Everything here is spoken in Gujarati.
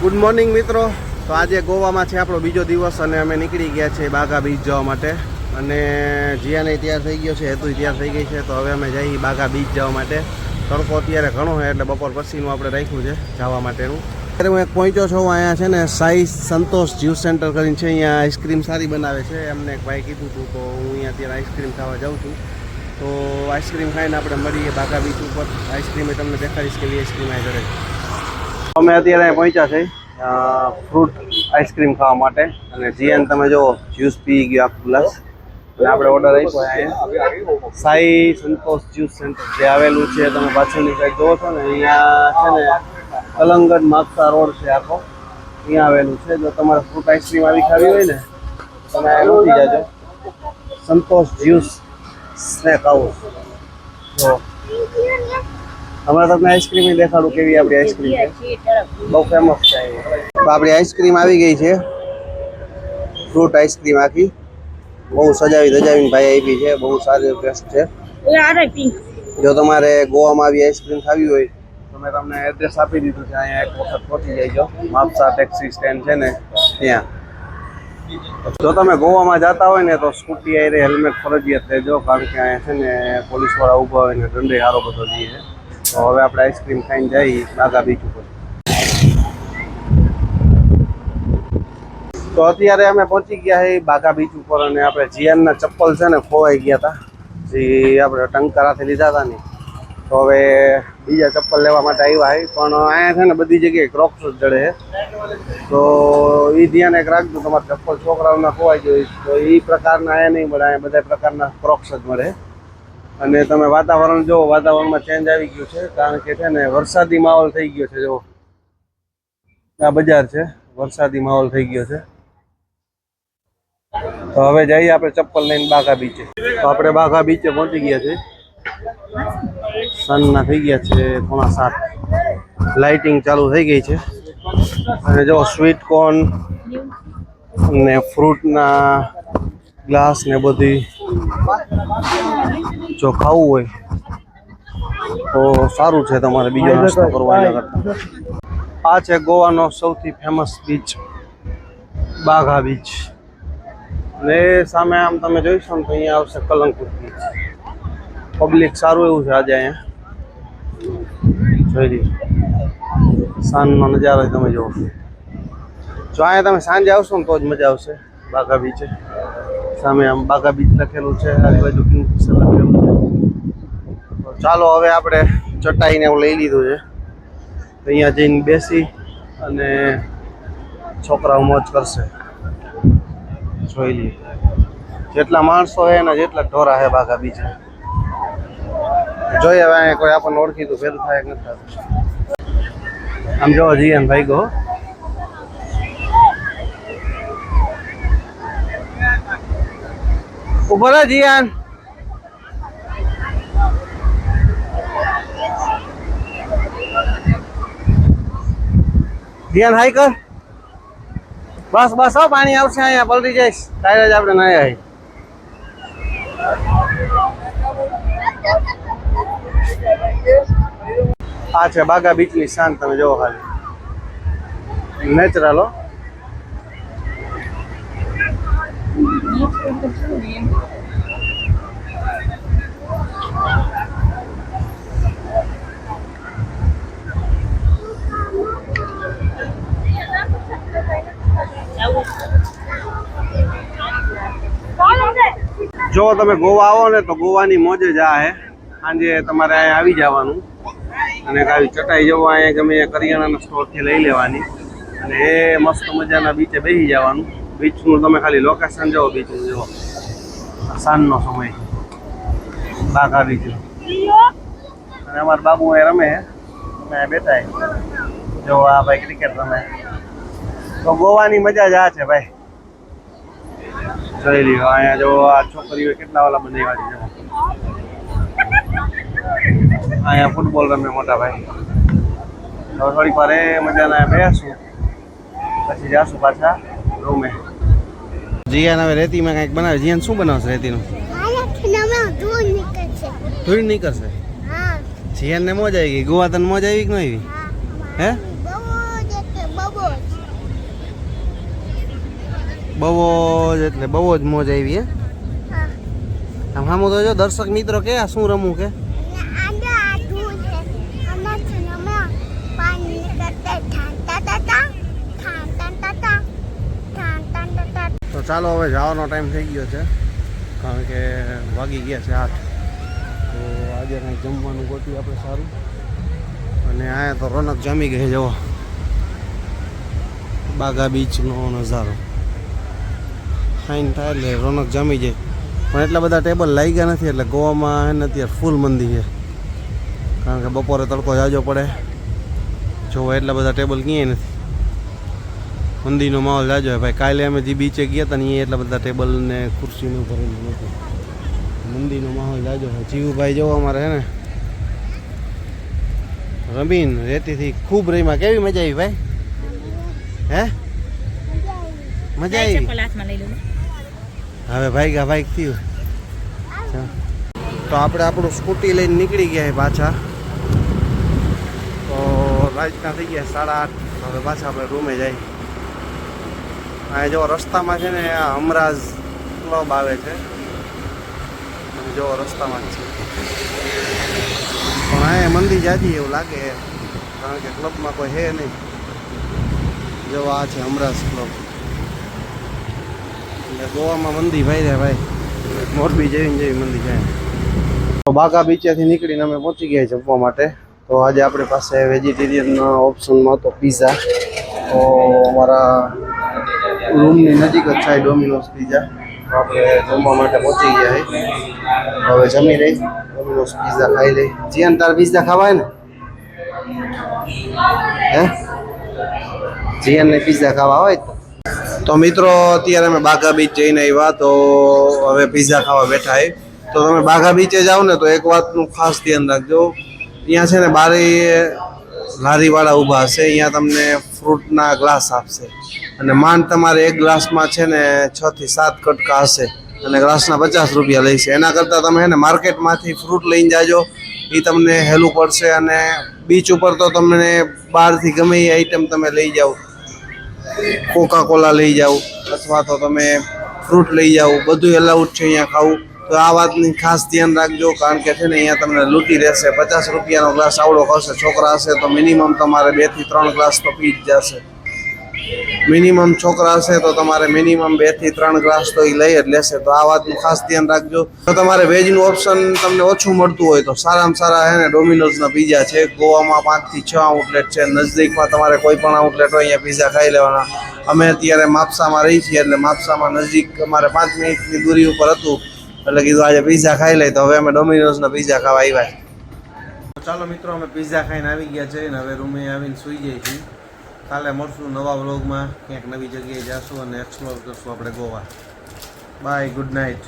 ગુડ મોર્નિંગ મિત્રો. તો આજે ગોવામાં છે આપણો બીજો દિવસ અને અમે નીકળી ગયા છે બાગા બીચ જવા માટે. અને જીયાને તૈયાર થઈ ગયો છે હેતુ તૈયાર થઈ ગઈ છે, તો હવે અમે જઈએ બાગા બીચ જવા માટે. તડકો અત્યારે ઘણો છે, એટલે બપોર પછીનું આપણે રાખ્યું છે જવા માટેનું. અત્યારે હું એક પહોંચ્યો છું અહીંયા છે ને સાઈ સંતોષ જ્યુસ સેન્ટર કરીને છે, અહીંયા આઈસ્ક્રીમ સારી બનાવે છે. એમને એક ભાઈ કીધું હતું તો હું અહીંયા અત્યારે આઈસ્ક્રીમ ખાવા જાઉં છું. તો આઈસ્ક્રીમ ખાઈને આપણે મળીએ બાગા બીચ ઉપર. આઈસ્ક્રીમ તમને દેખાડીશ કેવી આઈસ્ક્રીમ આ કરે અમે અત્યારે પહોંચ્યા છે ફ્રૂટ આઈસ્ક્રીમ ખાવા માટે. અને જીએન, તમે જો જ્યુસ પી ગયો આખો અને આપણે ઓર્ડર આપ્યો અહીંયા. સાઈ સંતોષ જ્યુસ સેન્ટર જે આવેલું છે, તમે પાછળની સાઈડ જોવો છો ને, અહીંયા છે ને કલંગડ માગતા રોડ છે આખો. અહીંયા આવેલું છે. જો તમારે ફ્રૂટ આઈસ્ક્રીમ આવી ખાવી હોય ને, તમે લૂટી જાજો. Santosh juice snack house. જો. હમણાં તમને આઈસ્ક્રીમ દેખાડું કેવી આપણી આઈસ્ક્રીમ બહુ ફેમસ છે આપણી આઈસ્ક્રીમ આવી ગઈ છે. ફ્રૂટ આઈસ્ક્રીમ આખી. બહુ સજાવી સજાવીને ભાઈ આપી છે. બહુ સારી ટેસ્ટ છે. જો તમારે ગોવામાં આવી આઈસ્ક્રીમ ખાવી હોય, તો તમને એડ્રેસ આપી દીધું છે. અહીંયા એક વખત પહોંચી જઈજો માપસા ટેક્સી સ્ટેન્ડ છે ને, ત્યાં. જો તમે ગોવામાં જતા હોય ને, તો સ્કૂટી આરે હેલ્મેટ ફરજિયાત લેજો કારણ કે અહીંયા છે ને, પોલીસવાળા ઊભા હોય ને દંડે સારો બધો દઈએ છે તો હવે આપણે આઈસ્ક્રીમ ખાઈને જઈએ બાગા બીચ ઉપર. તો અત્યારે અમે પહોંચી ગયા છીએ બાગા બીચ ઉપર અને આપણે જીયાનના ચપ્પલ છે ને ખોવાઈ ગયા હતા જે આપણે ટંકારાથી લીધા હતા ને. તો હવે બીજા ચપ્પલ લેવા માટે આવ્યા છે પણ અહીંયા છે ને બધી જગ્યાએ ક્રોક્સ જ જડે છે તો એ ધ્યાન એક રાખજો, તમારા ચપ્પલ છોકરાઓના ખોવાઈ જોઈએ તો એ પ્રકારના અહીંયા નહીં મળે, અહીંયા બધા પ્રકારના ક્રોક્સ જ મળે અને તમે વાતાવરણ જો વાતાવરણમાં ચેન્જ આવી ગયું છે, કારણ કે છે ને વરસાદી માહોલ થઈ ગયો છે જો આ બજાર છે, વરસાદી માહોલ થઈ ગયો છે. તો હવે જઈએ આપણે ચપ્પલ લઈને બાઘા બીચે તો આપણે બાઘા બીચે પહોંચી ગયા છે સનના થઈ ગયા છે પોણા સાત. લાઇટિંગ ચાલુ થઈ ગઈ છે. અને જો સ્વીટ કોર્ન ને ફ્રૂટના ગ્લાસ ને બધી જો ખાવું હોય તો સારું છે તમારે બીજો નાસ્તો કરવો કરતા. આ છે ગોવાનો સૌથી ફેમસ બીચ બાઘા બીચ ને સામે આમ તમે જોઈશો ને તો અહીંયા આવશે કલંકુર બીચ પબ્લિક સારું એવું છે આજે અહીંયા. જોઈ લઈએ સાંજનો નજારો તમે જુઓ જો અહીંયા તમે સાંજે આવશો ને તો જ મજા આવશે બાઘા બીચે સામે બાઘા બીચ લખેલું છે આજુબાજુ કિંગફિશર લખેલું છે. ચાલો હવે આપણે ચટાઈને એવું લઈ લીધું છે. અહીંયા જઈને બેસી અને છોકરાઓ મોજ કરશે. જોઈ લઈએ. જેટલા માણસો છે એના જેટલા ઢોરા છે બાગા બીચે. જોઈએ હવે કોઈ આપણને ઓળખીતું ફેર થાય નથી થતું. આમ જોવા જઈએ ભાઈ ગો ઊભો રહો, જીયાન. જીયાન હાઈ કર. બસ બસ, હો, પાણી આવશે અહીંયા, પલટી જઈશ. ત્યારે જ આપણે નહીં આવી આ છે બાગા બીચની શાન, તમે જોવો ખાલી. નેચરલ, હો. જો તમે ગોવા આવો ને તો ગોવાની મોજ જ આ સાંજે તમારે અહીંયા આવી જવાનું. અને આવી ચટાઈ જવું અહીંયા ગમે કરિયાણાના સ્ટોરથી લઈ લેવાની. અને એ મસ્ત મજાના બીચે બેસી જવાનું. બીચનું તમે ખાલી લોકેશન જુઓ બીચનું જુઓ સાંજનો સમય. બાઘા ગયો. અને અમારા બાબુ એ રમે અમે બેઠા. જો આ ભાઈ ક્રિકેટ રમે. તો ગોવાની મજા જ આ છે ભાઈ. જોઈ લ્યો, અહીંયા જો આ છોકરીઓ કેટલા વાલા બનાવ્યા છે. અહીંયા ફૂટબોલ રમે મોટા ભાઈ. હવે થોડીક વાર એ મજાના બેસું. પછી જાશું પાછા રૂમે જીયાન હવે રેતીમાં કંઈક બનાવે. જીયાન શું બનાવશે રેતીનું? ધૂળ નીકળશે. જીયાને ને મોજ આવી ગઈ? ગોવા તને મોજ આવી કે નહીં આવી? હે બહુ જ એટલે બહુ જ મોજ આવી હે? આમ હામો તો જો દર્શક મિત્રો કે આ શું રમું કે? ચાલો હવે જવાનો ટાઈમ થઈ ગયો છે. કારણ કે વાગી ગયા છે આઠ. તો આજે કંઈક જમવાનું ગોઠવી આપણે સારું. અને અહીંયા તો રોનક જામી ગઈ જવો બાગા બીચનો નજારો. ફાઇન થાય એટલે રોનક જામી જાય. પણ એટલા બધા ટેબલ લાગ્યા નથી, એટલે ગોવામાં એને અત્યારે ફૂલ મંદી છે. કારણ કે બપોરે તડકો જાજો પડે. જો એટલા બધા ટેબલ ક્યાંય નથી. મંદીનો માહોલ જાજો ભાઈ કાલે અમે જે બીચે ગયા હતા ને અહીંયા એટલા બધા ટેબલ ને ખુરશીનું ભરેલું નથી મંદીનો માહોલ જાજો હોય. જીવુભાઈ જોવો અમારે હે ને? રમીન રેતીથી ખૂબ રહીમાં કેવી મજા આવી ભાઈ? હે? મજા આવી? હવે ભાઈ ગા ભાઈ થયું તો આપણે આપણું સ્કૂટી લઈને નીકળી ગયા પાછા. તો રાતના થઈ ગયા સાડા આઠ. હવે પાછા આપણે રૂમે જાય. આ જો રસ્તામાં છે ને આ હમરાજ ક્લબ આવે છે. જો રસ્તામાં જ છે. પણ આ મંદી જાજી એવું લાગે કારણ કે ક્લબમાં કોઈ હે નહીં. જો આ છે હમરાજ ક્લબ. એટલે ગોવામાં મંદી ભાઈ રે ભાઈ. મોરબી જેવી જેવી મંદી જાય. તો બાગા બીચેથી નીકળીને અમે પહોંચી ગયા જમવા માટે. તો આજે આપણી પાસે વેજીટેરિયન ઓપ્શનમાં હતો પીઝા તો અમારા રૂમની નજીક જ છે, ડોમિનોઝ પીઝા. આપણે જમવા માટે પહોંચી ગયા છે. હવે જમી લઈ ડોમિનોઝ પીઝા ખાઈ લઈ. જીયાન, તાર પીઝા ખાવાય ને? હે? જીયાનને પીઝા ખાવા હોય તો. તો મિત્રો, અત્યારે અમે બાઘા બીચ જઈને આવ્યા, તો હવે પીઝા ખાવા બેઠા છે. તો તમે બાઘા બીચે જાઓ ને, તો એક વાતનું ખાસ ધ્યાન રાખજો. ત્યાં છે ને, બારે, લારીવાળા ઊભા હશે. અહીંયા તમને ફ્રૂટના ગ્લાસ આપશે. અને માંડ તમારે એક ગ્લાસમાં છે ને છ થી સાત કટકા હશે અને ગ્લાસના પચાસ રૂપિયા લઈશે એના કરતાં તમે ને માર્કેટમાંથી ફ્રૂટ લઈને જાજો. એ તમને હેલું પડશે અને બીચ ઉપર તો તમને બહારથી ગમે એ આઈટમ તમે લઈ જાઓ. કોકા કોલા લઈ જાઓ અથવા તો તમે ફ્રૂટ લઈ જાઓ. બધું એલાઉડ છે અહીંયા ખાવું. તો આ વાતની ખાસ ધ્યાન રાખજો કારણ કે છે ને અહીંયા તમને લૂંટી રહેશે. પચાસ રૂપિયાનો ગ્લાસ આવડો કરશે છોકરા હશે તો મિનિમમ તમારે બેથી ત્રણ ગ્લાસ તો પી જ જશે. મિનિમમ છોકરા હશે તો તમારે મિનિમમ બેથી ત્રણ ગ્લાસ તો એ લઈ જ લેશે. તો આ વાતનું ખાસ ધ્યાન રાખજો. તો તમારે વેજનું ઓપ્શન તમને ઓછું મળતું હોય તો સારામાં સારા હે ને ડોમિનોઝના પીઝા છે. ગોવામાં પાંચથી છ આઉટલેટ છે. નજદીકમાં તમારે કોઈ પણ આઉટલેટ હોય અહીંયા પીઝા ખાઈ લેવાના. અમે અત્યારે માપસામાં રહી છીએ એટલે માપસામાં નજીક અમારે પાંચ મિનિટની દૂરી ઉપર હતું. એટલે કીધું આજે પીઝા ખાઈ લઈ. તો હવે અમે ડોમિનોઝના પીઝા ખાવા આવ્યા ચાલો મિત્રો, અમે પીઝા ખાઈને આવી ગયા છે ને હવે રૂમે આવીને સૂઈ જઈએ છીએ. કાલે મળશું નવા વ્લોગમાં. ક્યાંક નવી જગ્યાએ જઈશું અને એક્સપ્લોર કરશું આપણે ગોવા. Bye good night